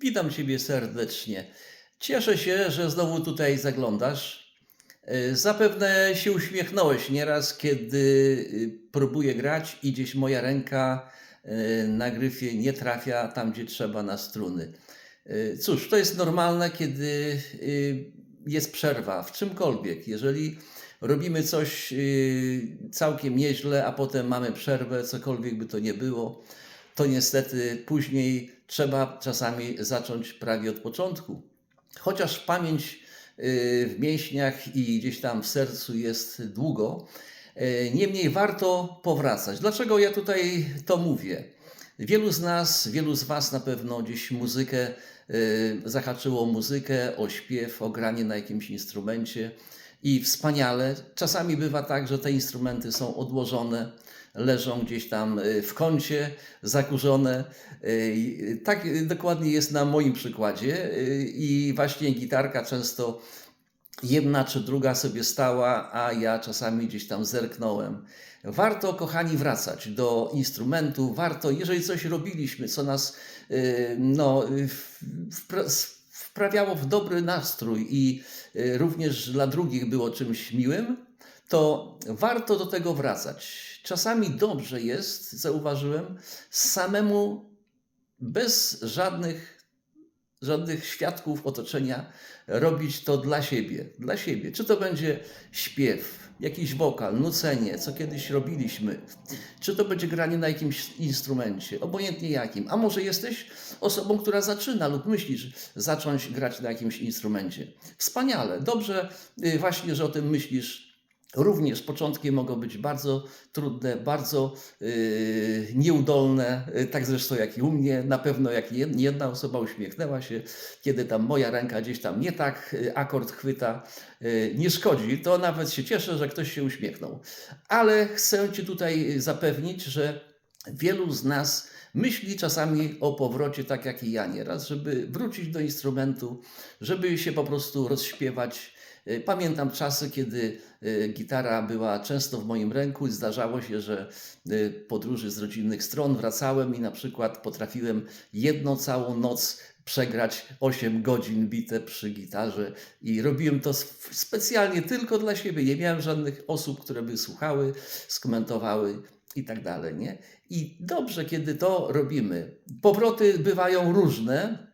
Witam Ciebie serdecznie. Cieszę się, że znowu tutaj zaglądasz. E, Zapewne się uśmiechnąłeś nieraz, kiedy y, próbuję grać i gdzieś moja ręka e, na gryfie nie trafia tam, gdzie trzeba na struny. Cóż, to jest normalne, kiedy y, jest przerwa w czymkolwiek. Jeżeli robimy coś y, całkiem nieźle, a potem mamy przerwę, cokolwiek by to nie było, to niestety później trzeba czasami zacząć prawie od początku. Chociaż pamięć y, w mięśniach i gdzieś tam w sercu jest długo, y, niemniej warto powracać. Dlaczego ja tutaj to mówię? Wielu z nas, wielu z Was na pewno gdzieś muzykę y, zahaczyło o muzykę, o śpiew, o granie na jakimś instrumencie i wspaniale. Czasami bywa tak, że te instrumenty są odłożone, leżą gdzieś tam y, w kącie, zakurzone. Y, Tak y, dokładnie jest na moim przykładzie i właśnie gitarka często jedna czy druga sobie stała, a ja czasami gdzieś tam zerknąłem. Warto, kochani, wracać do instrumentu. Warto, jeżeli coś robiliśmy, co nas no, w- s- wprawiało w dobry nastrój i y, również dla drugich było czymś miłym, to warto do tego wracać. Czasami dobrze jest, zauważyłem, samemu bez żadnych żadnych świadków otoczenia, robić to dla siebie, dla siebie. Czy to będzie śpiew, jakiś wokal, nucenie, co kiedyś robiliśmy, czy to będzie granie na jakimś instrumencie, obojętnie jakim. A może jesteś osobą, która zaczyna lub myślisz zacząć grać na jakimś instrumencie. Wspaniale, dobrze y, właśnie, że o tym myślisz. Również początki mogą być bardzo trudne, bardzo yy, nieudolne, yy, tak zresztą jak i u mnie. Na pewno jak jedna osoba uśmiechnęła się, kiedy tam moja ręka gdzieś tam nie tak yy, akord chwyta. Yy, nie szkodzi, to nawet się cieszę, że ktoś się uśmiechnął. Ale chcę Ci tutaj zapewnić, że wielu z nas myśli czasami o powrocie, tak jak i ja nieraz, żeby wrócić do instrumentu, żeby się po prostu rozśpiewać. Y, Pamiętam czasy, kiedy y, gitara była często w moim ręku i zdarzało się, że y, podróży z rodzinnych stron wracałem i na przykład potrafiłem jedną całą noc przegrać 8 godzin bite przy gitarze i robiłem to specjalnie tylko dla siebie. Nie miałem żadnych osób, które by słuchały, skomentowały i tak dalej, nie? I dobrze, kiedy to robimy. Powroty bywają różne,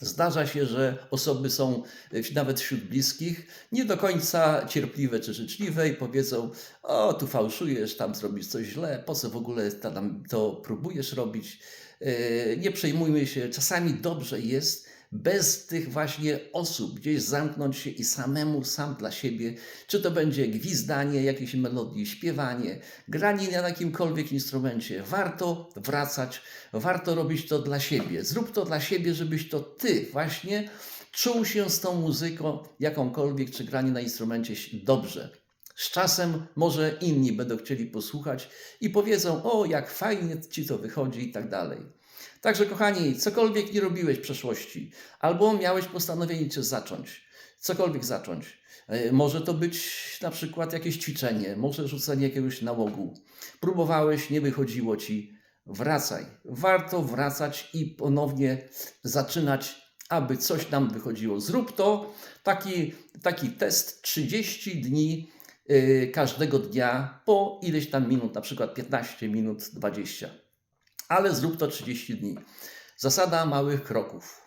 Zdarza się, że osoby są y, nawet wśród bliskich nie do końca cierpliwe czy życzliwe i powiedzą: O, tu fałszujesz, tam zrobisz coś źle, po co w ogóle tam to próbujesz robić? Yy, Nie przejmujmy się, czasami dobrze jest bez tych właśnie osób gdzieś zamknąć się i samemu, sam dla siebie, czy to będzie gwizdanie jakiejś melodii, śpiewanie, granie na jakimkolwiek instrumencie. Warto wracać, warto robić to dla siebie. Zrób to dla siebie, żebyś to ty właśnie czuł się z tą muzyką, jakąkolwiek, czy granie na instrumencie dobrze. Z czasem może inni będą chcieli posłuchać i powiedzą: O, jak fajnie ci to wychodzi, i tak dalej. Także, kochani, cokolwiek nie robiłeś w przeszłości, albo miałeś postanowienie, czy zacząć, cokolwiek zacząć. E, Może to być na przykład jakieś ćwiczenie, może rzucenie jakiegoś nałogu. Próbowałeś, nie wychodziło ci, wracaj. Warto wracać i ponownie zaczynać, aby coś nam wychodziło. Zrób to, taki, taki test 30 dni y, każdego dnia po ileś tam minut, na przykład 15 minut, 20. Ale zrób to 30 dni. Zasada małych kroków.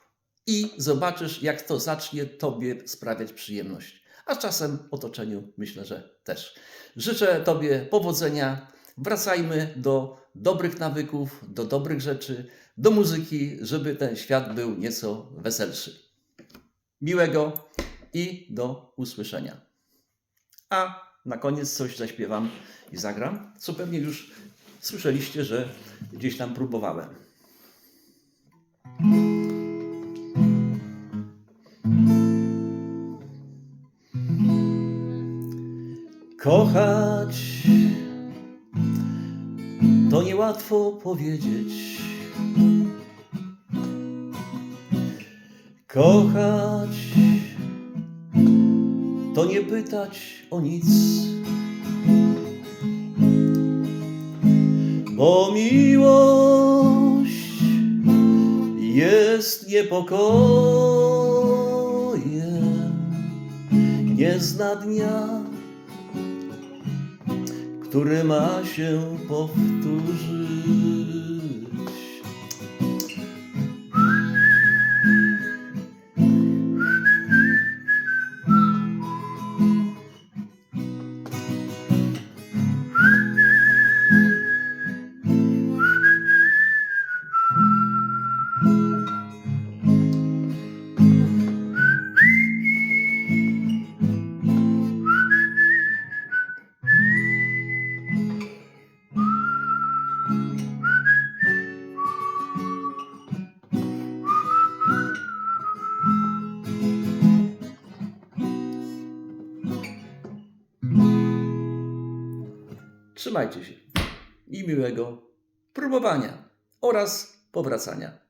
I zobaczysz, jak to zacznie Tobie sprawiać przyjemność. A czasem otoczeniu myślę, że też. Życzę Tobie powodzenia. Wracajmy do dobrych nawyków, do dobrych rzeczy, do muzyki, żeby ten świat był nieco weselszy. Miłego i do usłyszenia. A na koniec coś zaśpiewam i zagram, co pewnie już słyszeliście, że gdzieś tam próbowałem. Kochać to niełatwo powiedzieć. Kochać to nie pytać o nic. Bo miłość jest niepokojem, nie zna dnia, który ma się powtórzyć. Trzymajcie się i miłego próbowania oraz powracania.